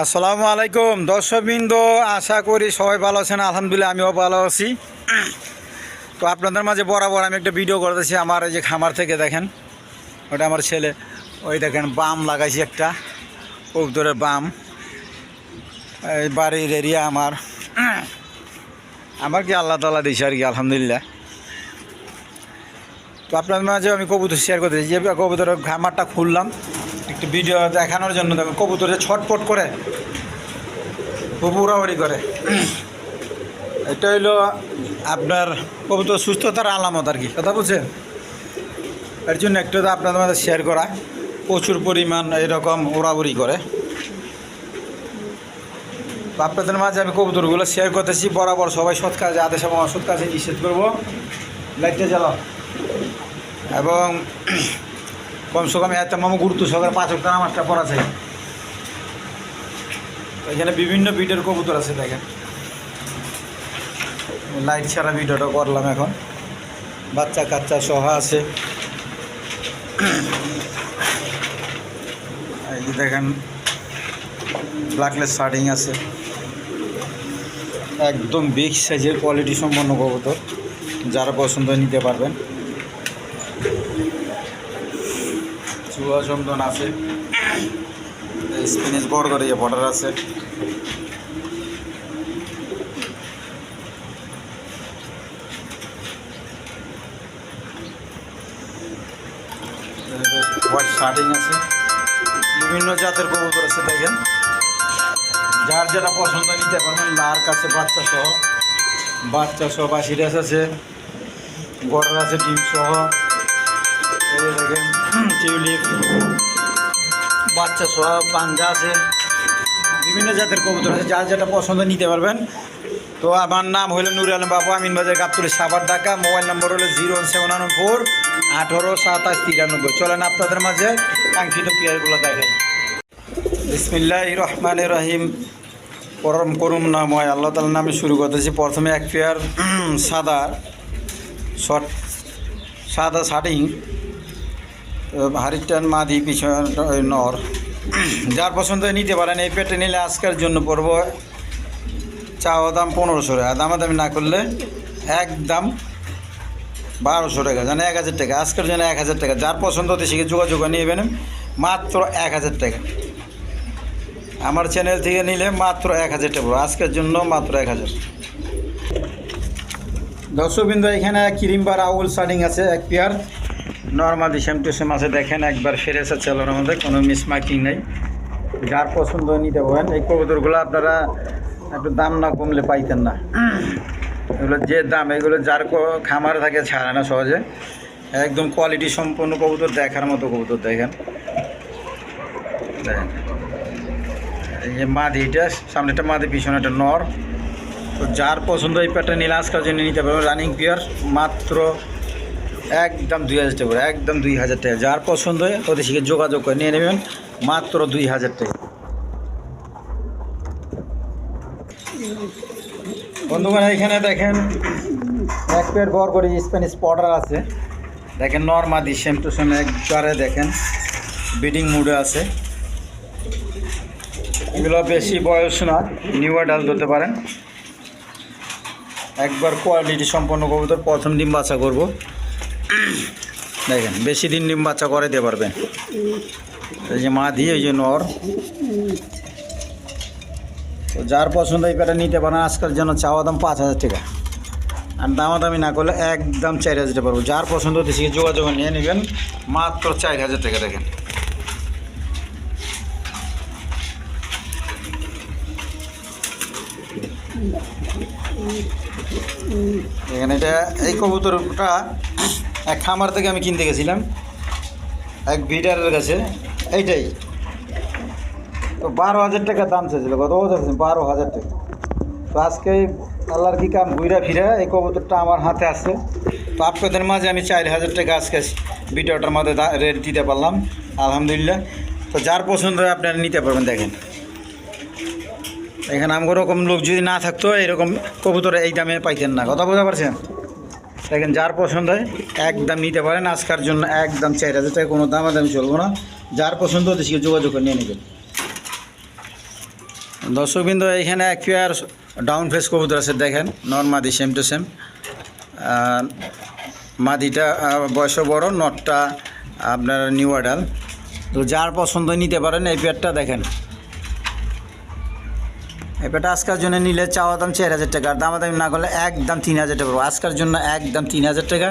আসসালামু আলাইকুম। দর্শকবৃন্দ, আশা করি সবাই ভালো আছেন। আলহামদুলিল্লাহ, আমিও ভালো আছি। তো আপনাদের মাঝে বরাবর আমি একটা ভিডিও করতেছি আমার এই যে খামার থেকে দেখেন। ওটা আমার ছেলে। ওই দেখেন, বাম লাগাইছি একটা। কবুতরের বাম। এই বাড়ির এরিয়া আমার। আমার কি আল্লাহ তালা দিয়েছে আর কি, আলহামদুলিল্লাহ। তো আপনাদের মাঝে আমি কবুতর শেয়ার করতেছি। যে কবুতরের খামারটা খুললাম একটু ভিডিও দেখানোর জন্য দেখো কবুতরে ছটপট করে উড়াউড়ি করে। এটা হইল আপনার কবুতর সুস্থতার আলামত আর কি, কথা বলছেন এর জন্য একটু তো আপনাদের মাঝে শেয়ার করা, প্রচুর পরিমাণ এরকম উড়াউড়ি করে। আপনাদের মাঝে আমি কবুতরগুলো শেয়ার করতেছি, বরাবর সবাই সৎ কাজে, আদেশ এবং অসৎ কাজে নিষেধ করব। লাইটটা জ্বালাও। এবং কমসে কম এত মামু গুরুত্ব সহকারে পাঁচ অক্টার নামাজটা পড়া চাই এখানে বিভিন্ন বিটের কবুতর আছে, দেখেন। লাইট ছাড়া ভিডিওটা করলাম এখন। বাচ্চা কাচ্চা সহ আছে। এই দেখেন ব্ল্যাকলেস শার্টিং আছে। একদম বিগ সাইজের কোয়ালিটি সম্পন্ন কবুতর। যারা পছন্দ নিতে পারবেন। চন্দন আছে। স্পিনিশ বড় বর্ডার শার্টিং আছে। বিভিন্ন জাতের কবুতর আছে, দেখেন। যার যেটা পছন্দ নিতে পারবেন লার কাছে বাচ্চা সহ। বাচ্চা সহ বা সিরিয়াস আছে। বর্ডার আছে, ডিম সহ। বাচ্চা সহ পাঞ্জা আছে। বিভিন্ন জাতের কবুতর আছে, যার যেটা পছন্দ নিতে পারবেন। তো আমার নাম হলো নুর আলম বাবু আমিন বাজার গাবতুলি সাবার ঢাকা, মোবাইল নম্বর হলো জিরো সেভেন ওয়ান ফোর আঠারো সাতাশ তিরানব্বই। চলেন আপনাদের মাঝে কাঙ্ক্ষিত প্লেয়ারগুলো দেখেন। বিসমিল্লাহ রহমান রহিম। পরম করুম নাময় আল্লাহ তালার নামে শুরু করতেছি। প্রথমে এক পেয়ার সাদা, শর্ট, সাদা শার্টিং হারিটান মাদি, পিছন নর। যার পছন্দ নিতে পারেন, এই পেটে নিলে আজকের জন্য পড়ব চাওয়া দাম পনেরোশো টাকা। দামাদামি না করলে একদম বারোশো টাকা জানে এক হাজার টাকা। আজকের জন্য এক হাজার টাকা। যার পছন্দ হতে শিখে যোগাযোগ নিয়ে নেবেন, মাত্র এক হাজার টাকা। আমার চ্যানেল থেকে নিলে মাত্র এক হাজার টাকা আজকের জন্য মাত্র এক হাজার। দর্শকবৃন্দ, এখানে ক্রিমবার আউল শার্টিং আছে, এক pair normally same to same আছে। দেখেন একবার ফ্রেশ আছে চালোর মধ্যে কোনো মিসমার্কিং নেই। যার পছন্দ নিতে পারেন। এই কবুতরগুলো আপনারা একটু দাম না কমলে পাইতেন না। এগুলো যে দাম এগুলো যার খামার থাকে ছাড়ে না সহজে। একদম কোয়ালিটি সম্পন্ন কবুতর দেখার মতো কবুতর দেখেন। দেখেন। এই যে মাদি এটা সামনেটা মাদি পিছনে একটা নর। তো যার পছন্দ এই প্যাটার্ন নিলে আজকাল জন্য নিতে পারবেন। রানিং পিয়ার মাত্র একদম দুই হাজার টাকা করে, একদম দুই হাজার টাকা। যার পছন্দ হয় ওদের সাথে যোগাযোগ করে নিয়ে নেবেন মাত্র দুই হাজার টাকা। বন্ধুগণ এখানে দেখেন এক পেয়ার বর করে স্প্যানিশ পডার আছে। দেখেন নর্মাদি সেম টু সেম একবারে দেখেন বিডিং মুডে আছে। এগুলো বেশি বয়স না নিউ অ্যাডাল্ট হতে পারেন। একবার কোয়ালিটি সম্পন্ন করব কবুতর প্রথম ডিম বাচ্চা করব। দেখেন, বেশি দিন ডিম বাচ্চা করে দিতে পারবেন। এই যে মা দিয়ে ওই যে নর। তো যার পছন্দ এই প্যাটা নিতে পারেন, আজকের জন্য চাওয়া দাম পাঁচ হাজার টাকা। আর দামাদামি না করলে একদম চার হাজার টাকা পারব। যার পছন্দ হতে সে যোগাযোগ নিয়ে নেবেন। মাত্র চার হাজার টাকা দেখেন। এখানে এটা এই কবুতরটা এক খামার থেকে আমি কিনতে গেছিলাম। এক ভিডারের কাছে। এইটাই। তো বারো হাজার টাকা দাম চাইছিল কত বছর বারো হাজার টাকা। তো আজকে আল্লাহর কি কাম ঘুরা ফিরা, এই কবুতরটা আমার হাতে আছে। তো আপনাদের মাঝে আমি চার হাজার টাকা আজকে ভিডিওটার মধ্যে রেট দিতে পারলাম। আলহামদুলিল্লাহ। তো যার পছন্দ হয় আপনারা নিতে পারবেন, দেখেন। এখানে আমার ওরকম লোক যদি না থাকতো, এরকম কবুতর এই দামে পাইতেন না। কথা বোঝা পারছেন? দেখেন, যার পছন্দ হয় একদম নিতে পারেন, আজকার জন্য একদম চার হাজার কোনো দাম দামি চলবো না। যার পছন্দ সে যোগাযোগ করে নিয়ে নেবেন দর্শকবৃন্দ, এখানে এক পেয়ার ডাউন ফেস কবুতর আছে, দেখেন নন মাদি সেম টু সেম মাদিটা বয়স বড়, নটটা আপনার নিউ আডাল তো যার পছন্দ নিতে পারেন, এই পেয়ারটা দেখেন। এই পেয়ারটা আজকের জন্য নিলে চাওয়া দাম চার হাজার টাকা, আর দামাদামি না করলে একদম তিন হাজার টাকা আজকের জন্য একদম তিন হাজার টাকা।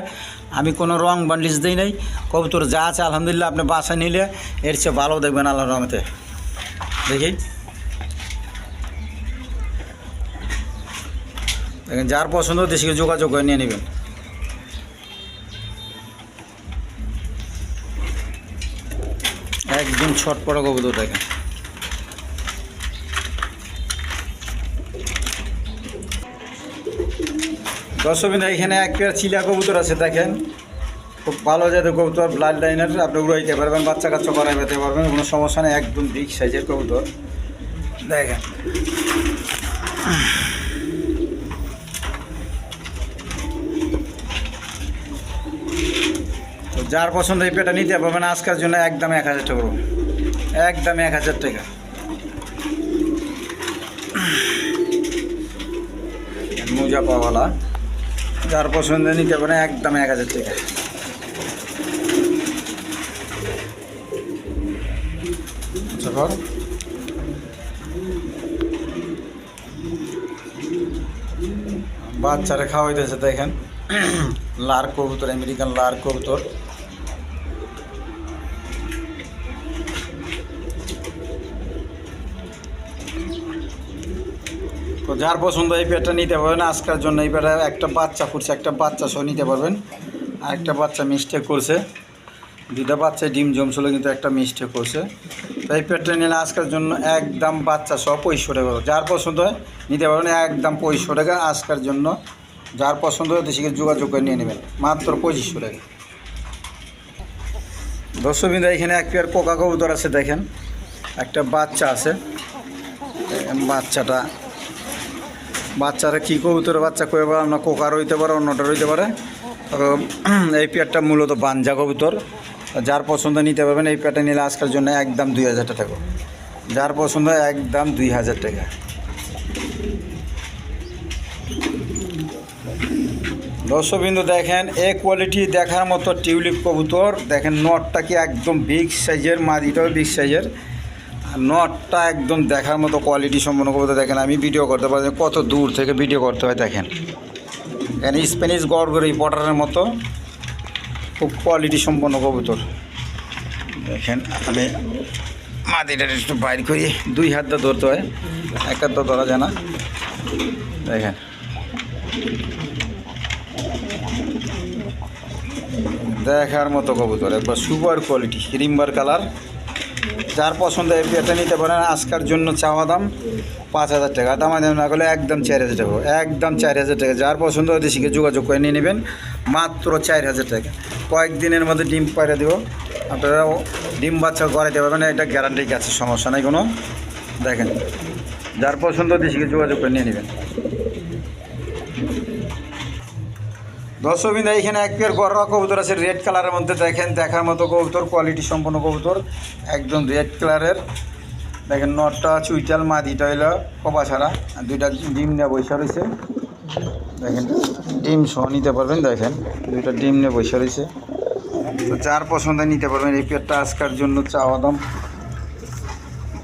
আমি কোনো রং বান্ডিস দিই নাই। কবুতর যা আছে, আলহামদুলিল্লাহ, আপনি বাসা নিলে এর চেয়ে ভালো দেখবেন আল্লাহ রহমতে। দেখি। দেখেন, যার পছন্দ দেশকে যোগাযোগ করে নিয়ে নেবেন। একদম ছটপটা কবুতর দেখেন। দর্শকবিন্দু, এখানে এক পেয়ার চিলা কবুতর আছে, দেখেন। খুব ভালো জাতের কবুতর ব্লাড লাইনের আপনি উড়াইতে পারবেন, বাচ্চা কাচ্চা করাই পেতে পারবেন, কোনো সমস্যা নেই, একদম বিগ সাইজের কবুতর। দেখেন। যার পছন্দ এই পেটা নিতে পারবেন, আজকের জন্য একদম এক হাজার টাকা একদম এক হাজার টাকা। মোজা পাওয়ালা। যার পছন্দ নিতে পারে একদম এক হাজার টাকা। আচ্ছা। বাচ্চারা খাওয়াইতেছে, দেখেন। লার কবুতর, আমেরিকান লার কবুতর। তো যার পছন্দ এই পেটটা নিতে পারবেন। আজকের জন্য এই পেটে একটা বাচ্চা ফুটছে একটা বাচ্চা সহ নিতে পারবেন। আর একটা বাচ্চা মিস্টেক করছে। দুটা বাচ্চা ডিম জমছিল, কিন্তু একটা মিস্টেক করছে। তো এই পেটটা নিলে আজকের জন্য একদম বাচ্চা সহ পঁয়ষট্টি টাকা। যার পছন্দ হয় নিতে পারবেন, একদম পঁয়ষট্টি টাকা আজকের জন্য। যার পছন্দ হয় দেশিকে যোগাযোগ করে নিয়ে নেবেন, মাত্র পঁচিশশো টাকা। দর্শকবিন্দু, এখানে এক পেয়ার কোকা কবুতর আছে, দেখেন। একটা বাচ্চা আছে। বাচ্চাটা বাচ্চারা কী কবুতর বাচ্চা কয়ে পারে আমরা কোকার হইতে পারে অন্যটা হইতে পারে। এই পেয়ারটা মূলত বাঞ্জা কবুতর। যার পছন্দ নিতে পারবেন এই পেয়ারটা নিলে আজকের জন্য একদম দুই হাজার টাকা যার পছন্দ একদম দুই হাজার টাকা। দর্শকবিন্দু, দেখেন, এ কোয়ালিটি দেখার মতো টিউলিপ কবুতর। দেখেন, নটটা কি একদম বিগ সাইজের মাদিটাও বিগ সাইজের নটটা একদম দেখার মতো কোয়ালিটি সম্পন্ন কবুতর দেখেন। আমি ভিডিও করতে পারি কত দূর থেকে ভিডিও করতে হয়, দেখেন। এখানে স্প্যানিশ গড় গড়গড়ি পটারের মতো খুব কোয়ালিটি সম্পন্ন কবুতর। দেখেন, আমি মাদিটা একটু বাইর করি। দুই হাত দিয়ে ধরতে হয়, এক হাত দিয়ে ধরা যায় না। দেখেন। দেখার মতো কবুতর, একবার সুপার কোয়ালিটি রিম্বার কালার। যার পছন্দ এই পেটা নিতে পারেন আজকার জন্য চাওয়া দাম পাঁচ হাজার টাকা। দাম দাম না করলে একদম চার হাজার টাকা। একদম চার হাজার টাকা। যার পছন্দ হয় দেশিকে যোগাযোগ করে নিয়ে নেবেন। মাত্র চার হাজার টাকা। কয়েকদিনের মধ্যে ডিম পাইরে দেবো। আপনারা ডিম বাচ্চা করাইতে পারবেন, এটা গ্যারান্টি আছে, সমস্যা নাই কোনো। দেখেন, যার পছন্দ দেশিকে যোগাযোগ করে নিয়ে নেবেন। দর্শকবিন্দু এখানে এক পেয়ার গররা কবুতর আছে রেড কালারের মধ্যে দেখেন, দেখার মতো কবুতর কোয়ালিটি সম্পন্ন কবুতর, একদম রেড কালারের দেখেন, নটটা, চুইটাল, মাদিটা হইল কপা ছাড়া, আর দুইটা ডিম নিয়ে বৈশা রয়েছে। দেখেন, ডিম সহ নিতে পারবেন, দেখেন, দুইটা ডিম নিয়ে বৈশা রয়েছে। তো যার পছন্দ নিতে পারবেন, এই পেয়ারটা আজকার জন্য চাওয়া দাম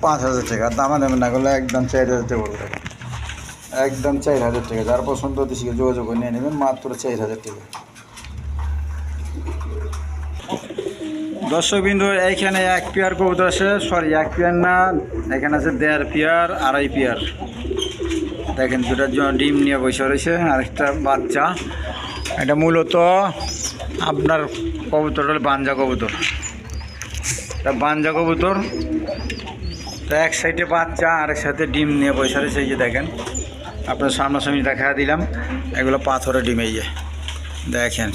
পাঁচ হাজার টাকা দামা দামে না করলে একদম চার হাজার টাকা একদম চার হাজার টাকা। যার পছন্দ দেশিকে যোগাযোগ নিয়ে নেবেন মাত্র চার হাজার টাকা। দর্শকবিন্দু, এইখানে এক পেয়ার কবুতর আছে সরি এক পেয়ার না, এখানে আছে দেড় পেয়ার, আড়াই পেয়ার। দেখেন দুটার জন্য ডিম নিয়ে বসে রয়েছে, আরেকটা বাচ্চা। এটা মূলত আপনার কবুতর হলো বাঞ্জা কবুতর। বাঞ্জা কবুতর। তো এক সাইডে বাচ্চা আর এক সাথে ডিম নিয়ে বসে রয়েছে, এই যে দেখেন। আপনার সামনাসামনি দেখা দিলাম। এগুলো পাথরের ডিম এই যে। দেখেন।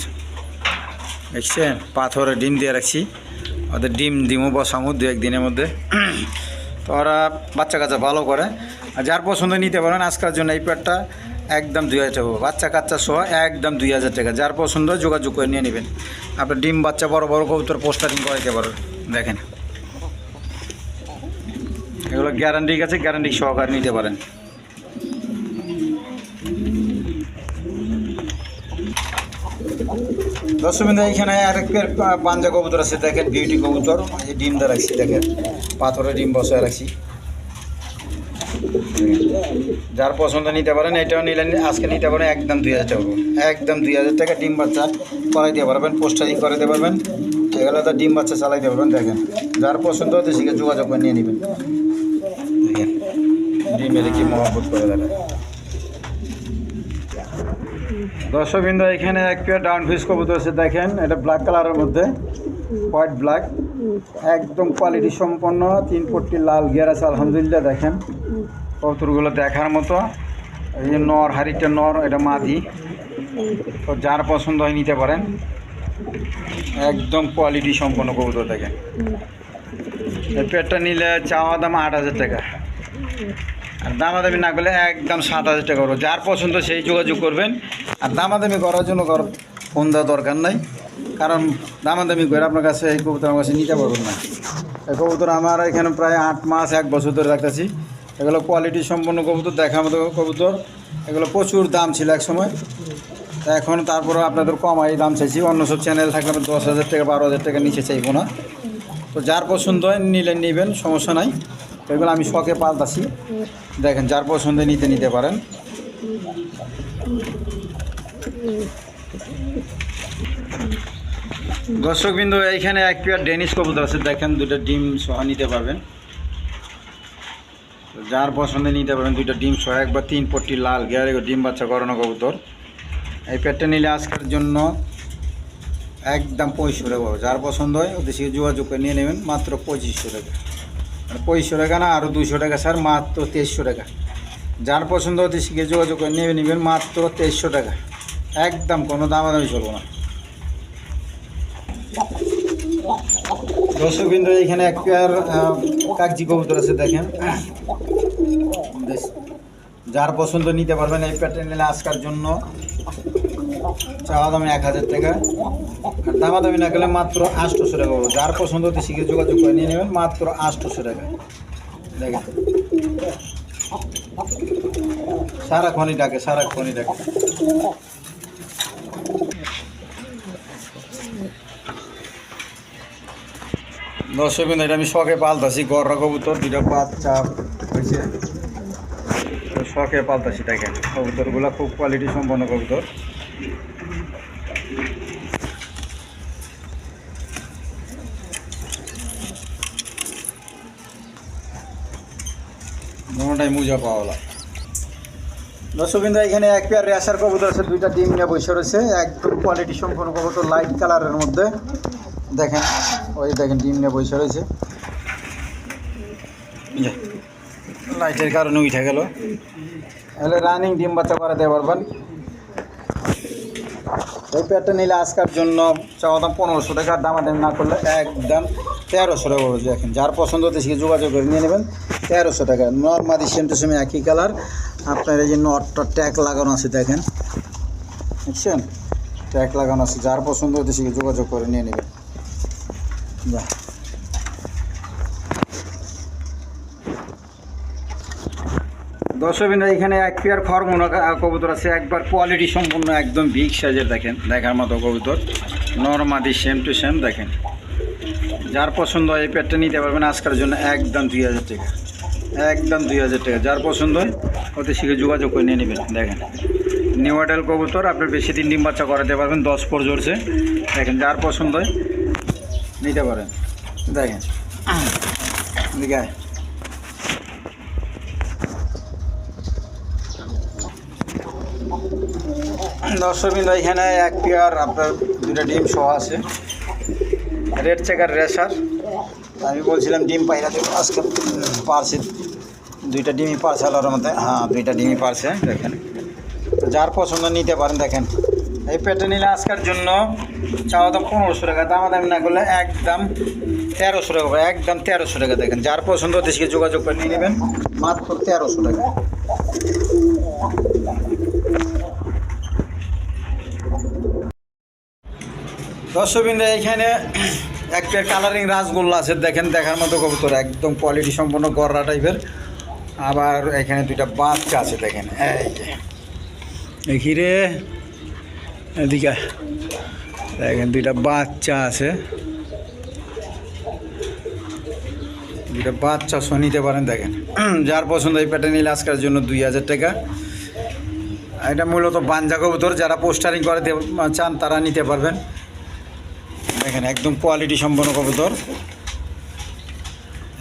দেখছেন? পাথরের ডিম দিয়ে রাখছি। ওদের ডিম ডিমও বসামো দু একদিনের মধ্যে। তো ওরা বাচ্চা কাচ্চা ভালো করে। আর যার পছন্দ নিতে পারেন, আজকের জন্য এই প্যাডটা একদম দুই হাজার টাকা। বাচ্চা কাচ্চা সহ একদম দুই হাজার টাকা। যার পছন্দ যোগাযোগ করে নিয়ে নেবেন। আপনার ডিম বাচ্চা বড় বড় কবুতর, পোস্টারিং করাইতে পারবেন দেখেন। এগুলো গ্যারান্টি আছে গ্যারান্টি সহকারে নিতে পারেন। দর্শকবিন্দু এইখানে আরেক পেয়ার পা- পাঞ্জা কবুতর আছে, দেখেন, বিউটি কবুতর। এই ডিমটা রাখছি দেখেন, পাথরের ডিম বসায় রাখছি। যার পছন্দ নিতে পারেন, এটাও নিলেন, আজকে নিতে পারেন, একদম দুই হাজার টাকা। একদম দুই হাজার টাকা ডিম বাচ্চা করাই দিতে পারবেন, পোস্টারিং করে দিতে পারবেন। এগুলো তো ডিম বাচ্চা চালাইতে পারবেন, দেখেন। যার পছন্দ হতে সেখানে যোগাযোগ করে নিয়ে নেবেন। ডিমের কি মহব্বত করে দেবেন দর্শকবৃন্দ, এখানে এক পেয়ার ডাউন ফিস কবুতর আছে, দেখেন, এটা ব্ল্যাক কালারের মধ্যে হোয়াইট ব্ল্যাক একদম কোয়ালিটি সম্পন্ন, তিন পট্টি লাল গিয়ার আছে, আলহামদুলিল্লাহ, দেখেন, কবুতরগুলো দেখার মতো, এই যে নর হারিটা নর, এটা মাদি, তো যার পছন্দ হয় নিতে পারেন, একদম কোয়ালিটি সম্পন্ন কবুতর, দেখেন। এই পেয়ারটা নিলে চাওয়া দাম আট হাজার টাকা। আর দামাদামি না করলে একদম সাত হাজার টাকা করব। যার পছন্দ সেই যোগাযোগ করবেন। আর দামাদামি করার জন্য কর ফোন দেওয়া দরকার নাই। কারণ দামাদামি করে আপনার কাছে এই কবুতর আমার কাছে নিতে পারবেন না। এই কবুতর আমার এখানে প্রায় আট মাস, এক বছর ধরে রাখতেছি। এগুলো কোয়ালিটি সম্পন্ন কবুতর, দেখার মতো কবুতর। এগুলো প্রচুর দাম ছিল এক সময় তা এখন তারপরে আপনাদের কমাই দাম চাইছি। অন্য সব চ্যানেল থাকলে আমি দশ হাজার টাকা বারো হাজার টাকা নিচে চাইব না। তো যার পছন্দ হয় নিলে নেবেন, সমস্যা নাই। এগুলো আমি শখে পাল্টাছি দেখেন, যার পছন্দে নিতে নিতে পারেন। দর্শকবিন্দু, এইখানে এক পেয়ার ডেনিস কবুতর আছে। দেখেন দুটো ডিম সহ নিতে পারবেন। যার পছন্দে নিতে পারবেন, দুইটা ডিম সহ। একবার তিন পট্টি লাল গিয়ারে ডিম বাচ্চা করানো কবুতর। এই পেয়ারটা নিলে আজকের জন্য একদম পঁয়ষট্টি টাকা যার পছন্দ হয়, ওদের যোগাযোগ করে নিয়ে নেবেন, মাত্র পঁচিশশো টাকা। পঁচিশশো টাকা না আরও দুশো টাকা স্যার, মাত্র তেইশশো টাকা। যার পছন্দ হতে শিখে যোগাযোগ করে নেবে, নেবেন মাত্র তেইশশো টাকা। একদম কোনো দামাদামি চলবো না। দর্শকবৃন্দ, এখানে এক পেয়ার কাগজি কবুতর আছে, দেখেন। যার পছন্দ নিতে পারবেন এই পেয়ারটা নিলে আজকার জন্য চাওয়া দামে এক হাজার টাকা। দামাদামি না গেলে মাত্র আটশোশো টাকা পড়বে যার পছন্দ হতে শিখে যোগাযোগ করে নিয়ে নেবেন, মাত্র আটশোশো টাকা। দেখেন। সারাক্ষণই ডাকে সারাক্ষণই ডাকে। দর্শক বিন্দু, এটা আমি শখে পালতাছি, গররা কবুতর দুটা বাচ্চা হয়েছে। শখে পালতাছি, দেখেন। কবুতরগুলো খুব কোয়ালিটি সম্পন্ন কবুতর। দুটাই মুজা পাওয়ালা দর্শকবিন্দু এখানে এক পেয়ার রেশার কবুতর আছে দুইটা ডিম নিয়ে বসে রয়েছে। একদম কোয়ালিটি সম্পন্ন কবুতর লাইট কালারের মধ্যে। দেখেন ওই দেখেন ডিম নিয়ে বসে রয়েছে। লাইটের কারণে উঠে গেল। তাহলে রানিং ডিম বাচ্চা করাতে পারবেন। এই প্যাডটা নিলে আজকার জন্য চাওয়া দাম পনেরোশো দাম দামাদামি না করলে একদম তেরোশো টাকা পড়বে দেখেন যার পছন্দ হতে সে যোগাযোগ করে নিয়ে নেবেন, তেরোশো টাকা। নর্মাদি সেম টু সেম একই কালার আপনার এই যে নটটা ট্যাগ লাগানো আছে দেখেন। বুঝছেন ট্যাগ লাগানো আছে। যার পছন্দ হতে সে যোগাযোগ করে নিয়ে নেবেন। যা। দর্শকবিন্দু এখানে এক পেয়ার খরমোনা কবুতর আছে। একবার কোয়ালিটি সম্পূর্ণ একদম বিগ সাইজের দেখেন দেখার মতো কবুতর। নর্মাদি সেম টু সেম দেখেন। যার পছন্দ হয় এই পেয়ারটা নিতে পারবেন আজকের জন্য একদম দুই হাজার টাকা। একদম দুই হাজার টাকা। যার পছন্দ হয় অতি শীঘ্র যোগাযোগ করে নিয়ে নেবেন দেখেন। নিউ কবুতর আপনি বেশি দিন ডিম বাচ্চা করাতে পারবেন দশ পর জোরছে দেখেন যার পছন্দ হয় নিতে পারেন। দেখেন। এদিকে দর্শকবৃন্দ এখানে এক পেয়ার আপনার দুটা ডিম সহ আছে। রেড চেকার রেশার আমি বলছিলাম ডিম পাইরা আজকে পারছে। দুইটা ডিমই পারছে আলোর মধ্যে হ্যাঁ দুইটা ডিমই পারছে, দেখেন। তো যার পছন্দ নিতে পারেন, দেখেন। এই পেটে নিলে আজকের জন্য চাওয়া দাম পনেরোশো টাকা, দামা দামি না করলে একদম তেরোশো টাকা একদম তেরোশো টাকা, দেখেন। যার পছন্দ দেশকে যোগাযোগ করে নিয়ে নেবেন, মাত্র তেরোশো টাকা। দর্শকবৃন্দ, এখানে এক পেয়ার কালারিং রাসগোল্লা আছে, দেখেন, দেখার মতো কবুতর, একদম কোয়ালিটি সম্পন্ন গররা টাইপের আবার এখানে দুইটা বাচ্চা আছে, দেখেন, এই যে। হিরে এদিকে। দেখেন, দুইটা বাচ্চা আছে। দুইটা বাচ্চা সহ নিতে পারেন, দেখেন। যার পছন্দ এই প্যাটার্ন নিলে আজকের জন্য দুই হাজার টাকা। এটা মূলত বাঞ্জা কবুতর, যারা পোস্টারিং করে চান, তারা নিতে পারবেন। দেখেন, একদম কোয়ালিটি সম্পন্ন কবুতর।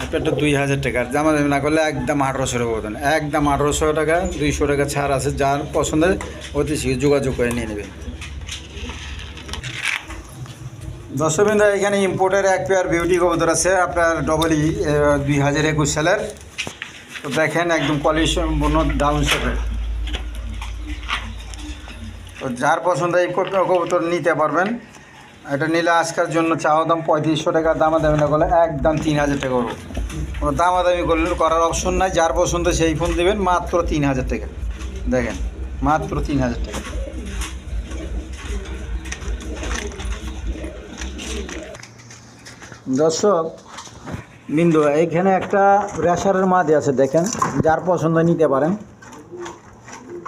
একটা দুই হাজার টাকার জামা দামি না করলে একদম আঠারোশো টাকা বলতেন একদম আঠারোশো টাকা, দুইশো টাকা ছাড় আছে। যার পছন্দের অতি শীঘ্র যোগাযোগ করে নিয়ে নেবেন। দর্শকবৃন্দ, এখানে ইম্পোর্টের এক পেয়ার বিউটি কবুতর আছে। আপনার ডবলই দুই হাজার একুশ সালের। তো দেখেন, একদম কোয়ালিটি সম্পূর্ণ ডাউন শেপের তো যার পছন্দ এই কব- কবুতর নিতে পারবেন। এটা নিলে আজকের জন্য চাওয়া দাম পঁয়ত্রিশশো টাকা, দামাদামি না করলে একদম তিন হাজার টাকা করব। কোনো দামাদামি করলে করার অপশন নাই, যার পছন্দ সেই ফোন দেবেন, মাত্র তিন হাজার টাকা। দেখেন, মাত্র তিন হাজার টাকা। দর্শক, বিন্দু এইখানে একটা রেশারের মাদি আছে, দেখেন, যার পছন্দ নিতে পারেন।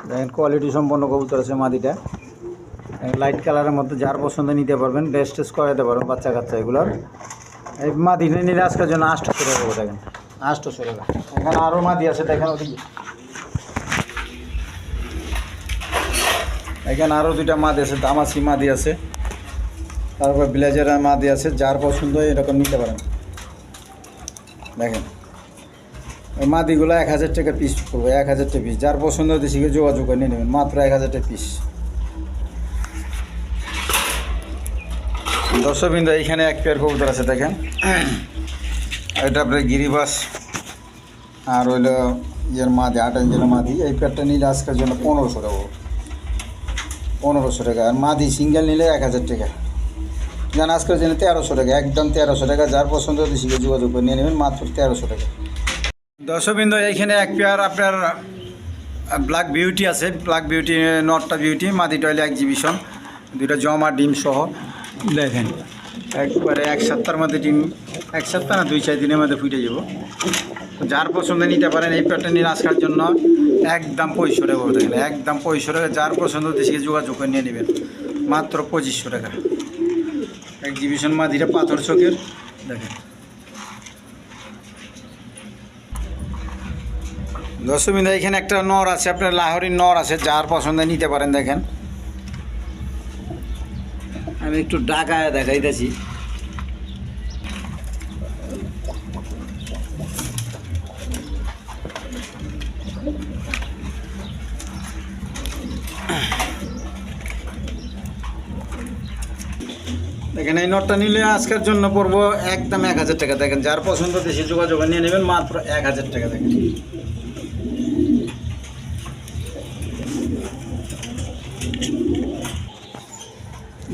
দেখেন কোয়ালিটি সম্পন্ন কবুতর আছে মাদিটা। লাইট কালারের মধ্যে যার পছন্দ নিতে পারবেন টেস করাতে পারবেন বাচ্চা কাচ্চা এগুলোর। এই মাদিটা নিলে আজকের জন্য আটশোশো টাকা করে দেখেন। আটশোশো টাকা এখানে আরও মাদি আছে, দেখেন এখানে আরও দুইটা মাদি আছে, দামাসি মাদি আছে। তারপর ব্লেজারের মাদি আছে, যার পছন্দ এরকম নিতে পারেন। দেখেন। ওই মাদিগুলো এক হাজার টাকা পিস করব এক হাজার টাকা পিস যার পছন্দ হতে শিখে যোগাযোগ করে নিয়ে নেবেন, মাত্র এক হাজার টাকা পিস দর্শকবৃন্দ, এইখানে এক পেয়ার কবুতর আছে, দেখেন। এটা আপনার গিরিবাস, আর হইল ইয়ের মাদি, আট ইঞ্চের মাদি। এই পেয়ারটা নিলে আজকের জন্য পনেরোশো টাকা পনেরোশো টাকা, আর মাদি সিঙ্গেল নিলে এক হাজার টাকা। জান, আজকের জন্য তেরোশো টাকা, একদম তেরোশো টাকা। যার পছন্দ হতে শিখে যোগাযোগ করে নিয়ে নেবেন, মাত্র তেরোশো টাকা। দর্শকবৃন্দ, এইখানে এক পেয়ার আপনার ব্ল্যাক বিউটি আছে। ব্ল্যাক বিউটি নটটা বিউটি মাদিটা হইলে এক্সিবিশন দুইটা জমা ডিম সহ। দেখেন একবারে এক সপ্তাহের মধ্যে ডিম এক সপ্তাহ না দুই, চার দিনের মধ্যে ফুটে যাব। যার পছন্দ নিতে পারেন এই প্যাটার্ন নিয়ে আসার জন্য একদম পঁয়ষট্টি টাকা করে দেখেন একদম পঁয়ষট্টি টাকা যার পছন্দ দেশে যোগাযোগ করে নিয়ে নেবেন, মাত্র পঁচিশশো টাকা। এক্সিবিশন মাদিটা পাথর চোখের, দেখেন। দশমিন্দা এখানে একটা নর আছে, আপনার লাহোরির নর আছে, যার পছন্দ নিতে পারেন, দেখেন। আমি একটু ডাকায় দেখাইতেছি। দেখেন, এই নটটা নিলে আজকের জন্য পড়ব একদম এক হাজার টাকা। দেখেন, যার পছন্দ দেশে যোগাযোগ নিয়ে নেবেন, মাত্র এক হাজার টাকা দেখেন।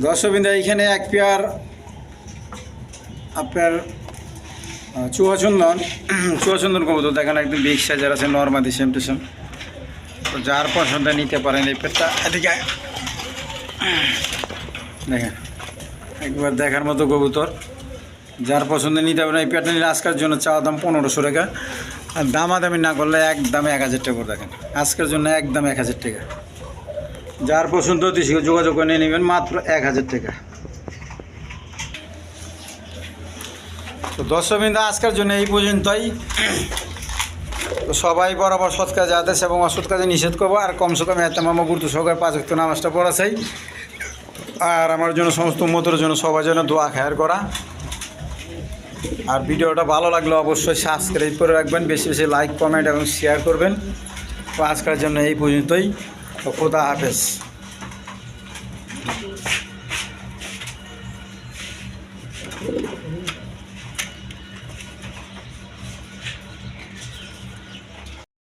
দর্শকবিন্দা এইখানে এক পেয়ার আপনার চুয়াচন্দন চুয়াচন্দন কবুতর দেখেন একদম বিগ সাইজের আছে নর্মাদি সেম টু সেম তো যার পছন্দ নিতে পারেন এই পেটটা এদিকে। দেখেন, একবার দেখার মতো কবুতর। যার পছন্দ নিতে পারেন, এই পেটটা নিলে আজকের জন্য চাওয়া দাম পনেরোশো টাকা। আর দামাদামি না করলে একদম এক হাজার টাকা করে দেখেন। আজকের জন্য একদম এক হাজার টাকা। যার পছন্দ হতে যোগাযোগ করে নিয়ে নেবেন মাত্র এক হাজার টাকা। তো দর্শকবৃন্দ, আজকের জন্য এই পর্যন্তই। তো সবাই বরাবর সৎ কাজে আদেশ এবং অসৎ কাজে নিষেধ করব। আর কমসে কম এত মামা গুরুত্ব সহকারে পাঁচ অক্ট নামাজটা পড়া চাই। আর আমার জন্য সমস্ত মতের জন্য সবার জন্য দোয়া খায়ার করা। আর ভিডিওটা ভালো লাগলে অবশ্যই সাবস্ক্রাইব করে রাখবেন। বেশি বেশি লাইক কমেন্ট এবং শেয়ার করবেন। তো আজকের জন্য এই পর্যন্তই। তো খোদা হাফেজ